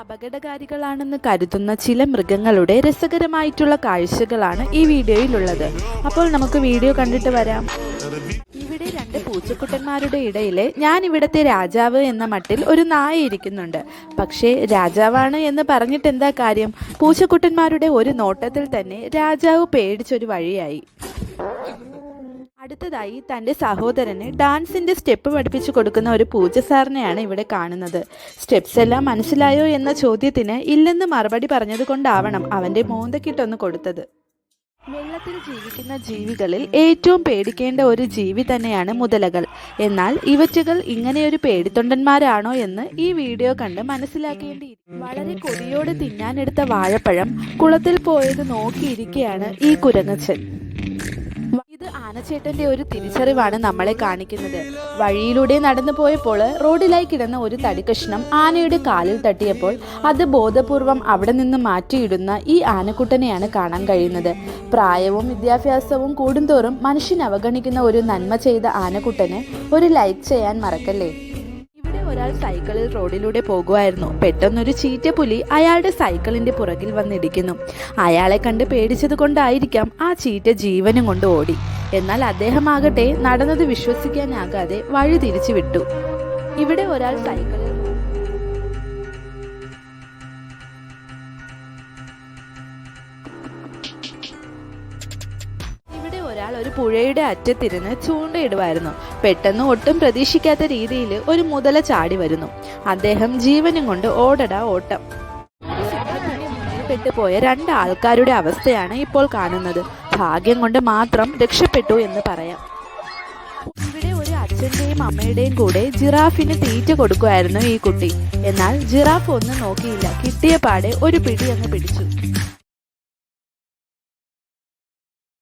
അപകടകാരികളാണെന്ന് കരുതുന്ന ചില മൃഗങ്ങളുടെ രസകരമായിട്ടുള്ള കാഴ്ചകളാണ് ഈ വീഡിയോയിലുള്ളത്. അപ്പോൾ നമുക്ക് വീഡിയോ കണ്ടിട്ട് വരാം. ഇവിടെ രണ്ട് പൂച്ചക്കുട്ടന്മാരുടെ ഇടയിൽ ഞാൻ ഇവിടത്തെ രാജാവ് എന്ന മട്ടിൽ ഒരു നായ ഇരിക്കുന്നുണ്ട്. പക്ഷേ രാജാവാണ് എന്ന് പറഞ്ഞിട്ട് എന്താ കാര്യം? പൂച്ചക്കുട്ടന്മാരുടെ ഒരു നോട്ടത്തിൽ തന്നെ രാജാവ് പേടിച്ചൊരു വഴിയായി. അടുത്തതായി തന്റെ സഹോദരന് ഡാൻസിന്റെ സ്റ്റെപ്പ് പഠിപ്പിച്ചു കൊടുക്കുന്ന ഒരു പൂജ സാറിനെയാണ് ഇവിടെ കാണുന്നത്. സ്റ്റെപ്സ് എല്ലാം മനസ്സിലായോ എന്ന ചോദ്യത്തിന് ഇല്ലെന്ന് മറുപടി പറഞ്ഞത് കൊണ്ടാവണം അവന്റെ മോന്തക്കിട്ടൊന്ന് കൊടുത്തത്. വെള്ളത്തിൽ ജീവിക്കുന്ന ജീവികളിൽ ഏറ്റവും പേടിക്കേണ്ട ഒരു ജീവി തന്നെയാണ് മുതലകൾ. എന്നാൽ ഇവറ്റുകൾ ഇങ്ങനെയൊരു പേടിത്തൊണ്ടന്മാരാണോ എന്ന് ഈ വീഡിയോ കണ്ട് മനസ്സിലാക്കേണ്ടി വളരെ കൊതിയോടെ തിന്നാനെടുത്ത വാഴപ്പഴം കുളത്തിൽ പോയത് നോക്കിയിരിക്കുകയാണ് ഈ കുരങ്ങച്ചൻ. ഇത് ആനച്ചേട്ടന്റെ ഒരു തിരിച്ചറിവാണ് നമ്മളെ കാണിക്കുന്നത്. വഴിയിലൂടെ നടന്നു പോയപ്പോൾ റോഡിലായി കിടന്ന ഒരു തടിക്കഷ്ണം ആനയുടെ കാലിൽ തട്ടിയപ്പോൾ അത് ബോധപൂർവം അവിടെ നിന്ന് മാറ്റിയിടുന്ന ഈ ആനക്കുട്ടനെയാണ് കാണാൻ കഴിയുന്നത്. പ്രായവും വിദ്യാഭ്യാസവും കൂടുന്തോറും മനുഷ്യൻ അവഗണിക്കുന്ന ഒരു നന്മ ചെയ്ത ആനക്കുട്ടന് ഒരു ലൈക്ക് ചെയ്യാൻ മറക്കല്ലേ? ഒരാൾ സൈക്കിളിൽ റോഡിലൂടെ പോകുമായിരുന്നു. പെട്ടെന്നൊരു ചീറ്റപ്പുലി അയാളുടെ സൈക്കിളിന്റെ പുറകിൽ വന്നിടിക്കുന്നു. അയാളെ കണ്ട് പേടിച്ചത് കൊണ്ടായിരിക്കാം ആ ചീറ്റ ജീവനും കൊണ്ട് ഓടി. എന്നാൽ അദ്ദേഹമാകട്ടെ നടന്നത് വിശ്വസിക്കാനാകാതെ വഴി തിരിച്ചു വിട്ടു ഇവിടെ ഒരാൾ സൈക്കിളിൽ ഇവിടെ ഒരാൾ ഒരു പുഴയുടെ അറ്റത്തിരുന്ന് ചൂണ്ടയിടുമായിരുന്നു പെട്ടെന്ന് ഒട്ടും പ്രതീക്ഷിക്കാത്ത രീതിയിൽ ഒരു മുതല ചാടി വരുന്നു. അദ്ദേഹം ജീവനും കൊണ്ട് ഓടടാ ഓട്ടം. പെട്ടുപോയ രണ്ട് ആൾക്കാരുടെ അവസ്ഥയാണ് ഇപ്പോൾ കാണുന്നത്. ഭാഗ്യം കൊണ്ട് മാത്രം രക്ഷപ്പെട്ടു എന്ന് പറയാം. ഇവിടെ ഒരു അച്ഛന്റെയും അമ്മയുടെയും കൂടെ ജിറാഫിന് തീറ്റ കൊടുക്കുമായിരുന്നു ഈ കുട്ടി. എന്നാൽ ജിറാഫ് ഒന്നും നോക്കിയില്ല. കിട്ടിയ പാടെ ഒരു പിടി അങ്ങ് പിടിച്ചു.